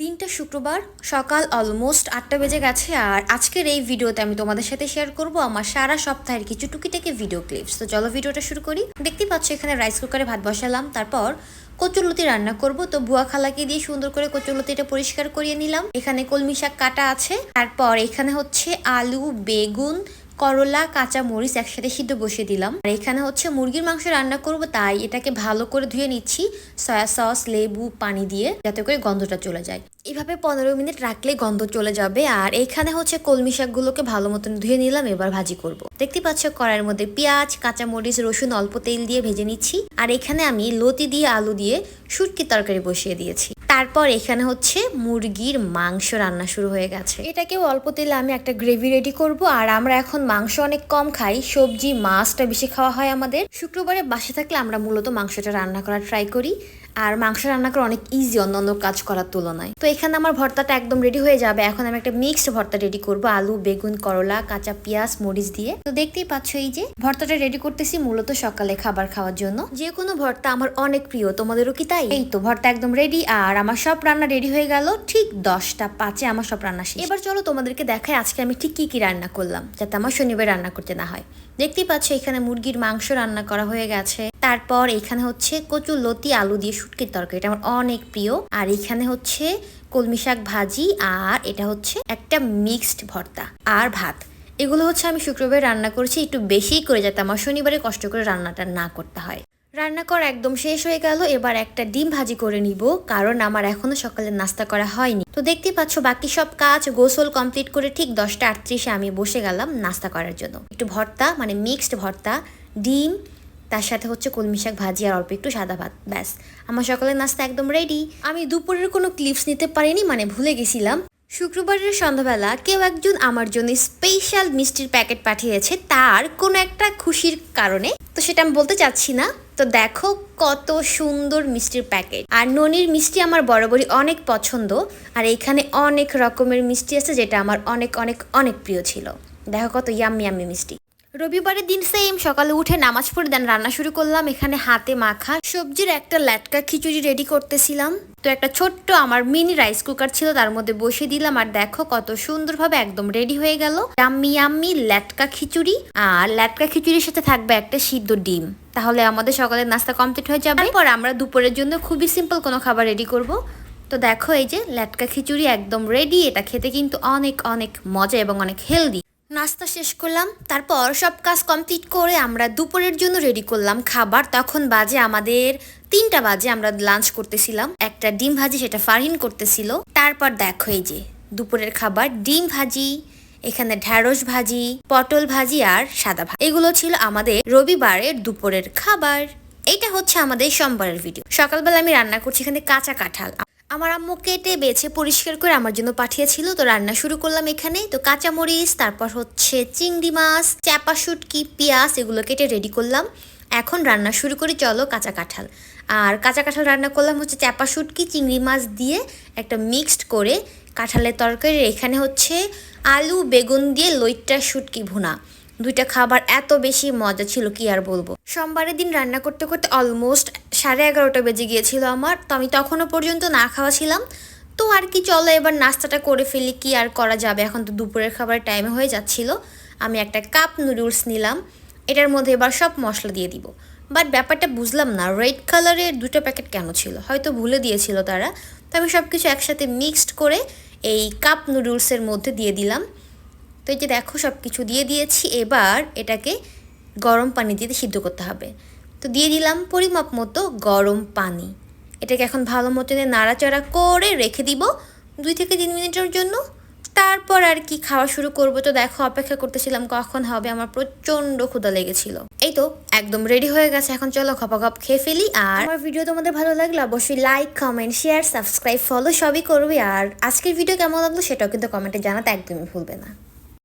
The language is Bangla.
দিনটা শুক্রবার, সকাল অলমোস্ট আটটা বেজে গেছে আর আজকের এই ভিডিওতে আমি তোমাদের সাথে শেয়ার করব আমার সারা সপ্তাহের কিছু টুকিটাকি ভিডিও ক্লিপস তো চলো ভিডিওটা শুরু করি। দেখতে পাচ্ছ এখানে রাইস কুকারে ভাত বসালাম, তারপর কচুরলতি রান্না করব। তো বুয়া খালাকে দিয়ে সুন্দর করে কচুলতিটা পরিষ্কার করিয়ে নিলাম। এখানে কলমি শাক কাটা আছে, তারপর এখানে হচ্ছে আলু, বেগুন করলা, কাঁচা মরিচ একসাথে সিদ্ধ বসিয়ে দিলাম। আর এখানে হচ্ছে মুরগির মাংস রান্না করব, তাই এটাকে ভালো করে ধুয়ে নিচ্ছি সয়া সস, লেবু, পানি দিয়ে, যাতে করে গন্ধটা চলে যায়। এভাবে পনেরো মিনিট রাখলে গন্ধ চলে যাবে। আর এখানে হচ্ছে কলমি শাকগুলোকে ভালো মতন ধুয়ে নিলাম, এবার ভাজি করব। দেখতে পাচ্ছ কড়াইয়ের মধ্যে পেঁয়াজ, কাঁচা মরিচ, রসুন, অল্প তেল দিয়ে ভেজে নিচ্ছি। আর এখানে আমি লতি দিয়ে আলু দিয়ে শুটকি তরকারি বসিয়ে দিয়েছি। তারপর এখানে হচ্ছে মুরগির মাংস রান্না শুরু হয়ে গেছে। এটাকেও অল্প তেলে আমি একটা গ্রেভি রেডি করব। আর আমরা এখন মাংস অনেক কম খাই, সবজি, মাছটা বেশি খাওয়া হয় আমাদের। শুক্রবারে বাসে থাকলে আমরা মূলত মাংসটা রান্না করার ট্রাই করি। আর মাংস রান্না করা অনেক ইজি অন্য অন্য কাজ করার তুলনায়। তো এখানে আমার ভর্তাটা একদম রেডি হয়ে যাবে। এখন আমি একটা মিক্সড ভর্তা রেডি করব। আলু, বেগুন, করলা, কাঁচা পেঁয়াজ, মরিচ দিয়ে। তো দেখতেই পাচ্ছ এই যে ভর্তাটা রেডি করতেছি মূলত সকালে খাবার খাওয়ার জন্য। যে কোনো ভর্তা আমার অনেক প্রিয়। তোমাদেরও কি তাই? এই তো ভর্তা একদম রেডি আর আমার সব রান্না রেডি হয়ে গেল ঠিক দশটা পাঁচে আমার সব রান্না শেষ। এবার চলো তোমাদেরকে দেখায় আজকে আমি ঠিক কি কি রান্না করলাম, যাতে আমার শনিবার রান্না করতে না হয়। দেখতেই পাচ্ছ এখানে মুরগির মাংস রান্না করা হয়ে গেছে। তারপর এখানে হচ্ছে কচুর লতি, আলু দিয়ে শুটকির তরকারি। এটা আমার অনেক প্রিয়। আর এখানে হচ্ছে কলমি শাক ভাজি আর এটা হচ্ছে একটা মিক্সড ভর্তা আর ভাত। এগুলো হচ্ছে আমি শুক্রবার রান্না করেছি। একটু বেশিই করে যাতে আমার শনিবারে কষ্ট করে রান্নাটা না করতে হয়। রান্না করা একদম শেষ হয়ে গেল। এবার একটা ডিম ভাজি করে নিব, কারণ আমার এখনও সকালে নাস্তা করা হয়নি। তো দেখতে পাচ্ছ, বাকি সব কাজ গোসল কমপ্লিট করে ঠিক দশটা আটত্রিশে আমি বসে গেলাম নাস্তা করার জন্য। একটু ভর্তা মানে মিক্সড ভর্তা, ডিম তার সাথে হচ্ছে কলমি শাক ভাজি আর অল্প একটু সাদা ভাত, ব্যাস। আমার সকালের নাস্তা একদম রেডি আমি দুপুরের কোনো ক্লিপস নিতে পারিনি মানে ভুলে গেছিলাম। শুক্রবারের সন্ধ্যাবেলা কেউ একজন আমার জন্য স্পেশাল মিষ্টির প্যাকেট পাঠিয়েছে, তার কোনো একটা খুশির কারণে। তো সেটা আমি বলতে চাচ্ছি না। তো দেখো কত সুন্দর মিষ্টির প্যাকেট আর ননির মিষ্টি আমার বরাবরই অনেক পছন্দ, আর এইখানে অনেক রকমের মিষ্টি আছে, যেটা আমার অনেক অনেক অনেক প্রিয় ছিল। দেখো কত ইয়াম্মি ইয়াম্মি মিষ্টি। রবিবারের দিন সেম সকালে উঠে নামাজ পড়ে দেন রান্না শুরু করলাম। এখানে হাতে মাখা সবজির একটা ল্যাটকা খিচুড়ি রেডি করতেছিলাম। তো একটা ছোট্ট আমার মিনি রাইস কুকার ছিল, তার মধ্যে বসিয়ে দিলাম। আর দেখো কত সুন্দরভাবে একদম রেডি হয়ে গেল। ইয়াম্মি ইয়াম্মি ল্যাটকা খিচুড়ি। আর ল্যাটকা খিচুড়ির সাথে থাকবে একটা সিদ্ধ ডিম। তাহলে আমাদের সকালের নাস্তা কমপ্লিট হয়ে যাবে। পর আমরা দুপুরের জন্য খুবই সিম্পল কোনো খাবার রেডি করব। তো দেখো এই যে ল্যাটকা খিচুড়ি একদম রেডি এটা খেতে কিন্তু অনেক অনেক মজা এবং অনেক হেলদি নাস্তা শেষ করলাম, তারপর সব কাজ কমপ্লিট করে আমরা দুপুরের জন্য রেডি করলাম খাবার। তখন বাজে আমাদের তিনটা বাজে, আমরা লাঞ্চ করতেছিলাম। একটা ডিম ভাজি, সেটা ফারহিন করতেছিল। তারপর দেখো এই যে, দুপুরের খাবার, ডিম ভাজি, এখানে ঢ্যাঁড়স ভাজি, পটল ভাজি আর সাদা ভাত। এগুলো ছিল আমাদের রবিবারের দুপুরের খাবার। এইটা হচ্ছে আমাদের সোমবারের ভিডিও সকালবেলা আমি রান্না করছি এখানে কাঁচা কাঁঠাল। আমার আম্মু কেটে বেছে পরিষ্কার করে আমার জন্য পাঠিয়েছিল। তো রান্না শুরু করলাম এখানে। তো কাঁচা মরিচ তারপর হচ্ছে চিংড়ি মাছ চাপা শুটকি, পেঁয়াজ, এগুলো কেটে রেডি করলাম। এখন রান্না শুরু করি, চলো কাঁচা কাঁঠাল। আর কাঁচা কাঁঠাল রান্না করলাম হচ্ছে চাপা শুটকি, চিংড়ি মাছ দিয়ে একটা মিক্সড করে কাঁঠালের তরকারি। এখানে হচ্ছে আলু, বেগুন দিয়ে লইট্টা শুটকি ভুনা। দুইটা খাবার এত বেশি মজা ছিল, কি আর বলব? সোমবারের দিন রান্না করতে করতে অলমোস্ট সাড়ে এগারোটা বেজে গিয়েছিল আমার, তো আমি তখনও পর্যন্ত না খাওয়া ছিলাম। তো আর কি, চলো এবার নাস্তাটা করে ফেলি, কি আর করা যাবে? এখন তো দুপুরের খাবারের টাইমে হয়ে যাচ্ছিল। আমি একটা কাপ নুডলস নিলাম, এটার মধ্যে এবার সব মশলা দিয়ে দিব। বাট ব্যাপারটা বুঝলাম না রেড কালারের দুটো প্যাকেট কেন ছিল? হয়তো ভুলে দিয়েছিল তারা। তো আমি সব কিছু একসাথে মিক্সড করে এই কাপ নুডলসের মধ্যে দিয়ে দিলাম। তো এই যে দেখো সব কিছু দিয়ে দিয়েছি। এবার এটাকে গরম পানি দিয়ে সিদ্ধ করতে হবে। তো দিয়ে দিলাম পরিমাপ মতো গরম পানি। এটাকে এখন ভালো মতো নাড়াচাড়া করে রেখে দিব দুই থেকে তিন মিনিটের জন্য। তারপর আর কি খাওয়া শুরু করব। তো দেখো, অপেক্ষা করতেছিলাম কখন হবে। আমার প্রচণ্ড ক্ষুধা লেগেছিল। এই তো একদম রেডি হয়ে গেছে। এখন চলো খপা খপ খেয়ে ফেলি। আর আমার ভিডিও তোমাদের ভালো লাগলে অবশ্যই like comment share subscribe follow সবই করবে। আর আজকের ভিডিও কেমন লাগল সেটাও কিন্তু কমেন্টে জানাতে একদমই ভুলবে না।